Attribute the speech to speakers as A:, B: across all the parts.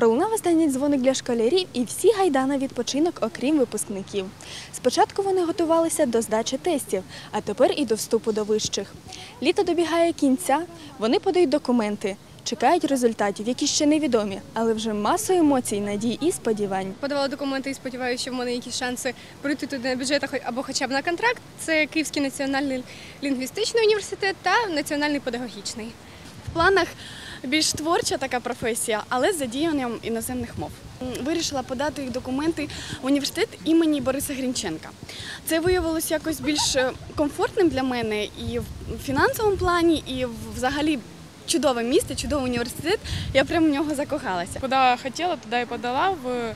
A: Пролунав останній дзвоник для школярів і всі гайда на відпочинок, окрім випускників. Спочатку вони готувалися до здачі тестів, а тепер і до вступу до вищих. Літо добігає кінця, вони подають документи, чекають результатів, які ще невідомі, але вже масу емоцій, надій і сподівань.
B: Подавала документи і сподіваюся, що в мене якісь шанси пройти туди на бюджет або хоча б на контракт. Це Київський національний лінгвістичний університет та Національний педагогічний.
C: В планах більш творча така професія, але з задіянням іноземних мов. Вирішила подати документи в університет імені Бориса Грінченка. Це виявилось якось більш е, комфортним для мене і в фінансовому плані, і взагалі чудове місце, чудовий університет. Я прямо в нього закохалася.
D: Куда хотела, туда и подала в э,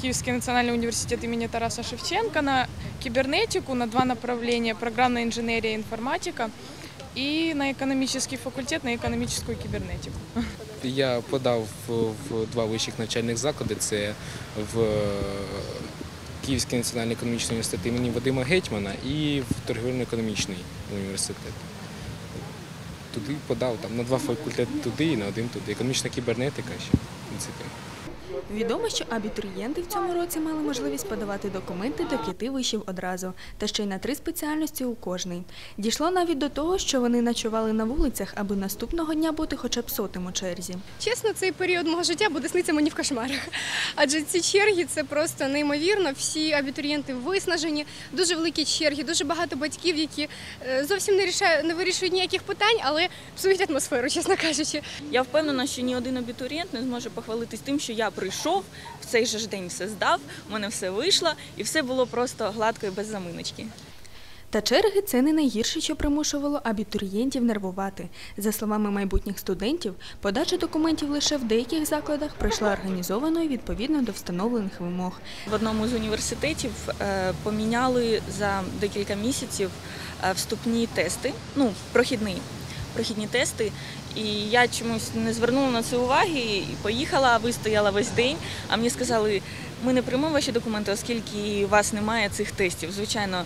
D: Киевский национальный университет имени Тараса Шевченко на кибернетику на два направления – программная инженерия и информатика и на экономический факультет на экономическую кибернетику.
E: Я подав в, два вищих навчальних заклади. Це в Київський національний економічний університет імені Вадима Гетьмана і в торгівельно-економічний університет. Туди подав там на два факультети туди і на один туди. Економічна кібернетика ще в принципі.
A: Відомо, що абітурієнти в цьому році мали можливість подавати документи до п'яти вишів одразу, та ще й на три спеціальності у кожний. Дійшло навіть до того, що вони ночували на вулицях, аби наступного дня бути хоча б сотим у черзі.
B: Чесно, цей період мого життя буде сниться мені в кошмарах. Адже ці черги це просто неймовірно. Всі абітурієнти виснажені, дуже великі черги, дуже багато батьків, які е, зовсім не рішають, не вирішують ніяких питань, але псують атмосферу, чесно кажучи.
F: Я впевнена, що ні один абітурієнт не зможе похвалитись тим, що я прийшов в цей же день все здав, у мене все вийшло, і все було просто гладко і без заминочки.
A: Та черги це не найгірше, що примушувало абітурієнтів нервувати. За словами майбутніх студентів, подача документів лише в деяких закладах пройшла організовано і відповідно до встановлених вимог.
F: В одному з університетів е, поміняли за декілька місяців е, вступні тести, ну, прохідний, прохідні тести. І я чомусь не звернула на це уваги і поїхала, вистояла весь день. А мені сказали, ми не приймемо ваші документи, оскільки у вас немає цих тестів. Звичайно,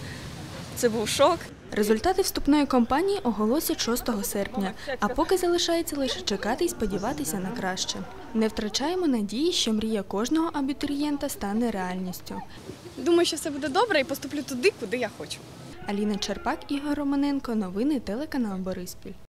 F: це був шок.
A: Результати вступної кампанії оголосять 6 серпня, а поки залишається лише чекати і сподіватися на краще. Не втрачаємо надії, що мрія кожного абітурієнта стане реальністю.
C: Думаю, що все буде добре і поступлю туди, куди я хочу.
A: Аліна Черпак, Ігор Романенко, новини телеканал Бориспіль.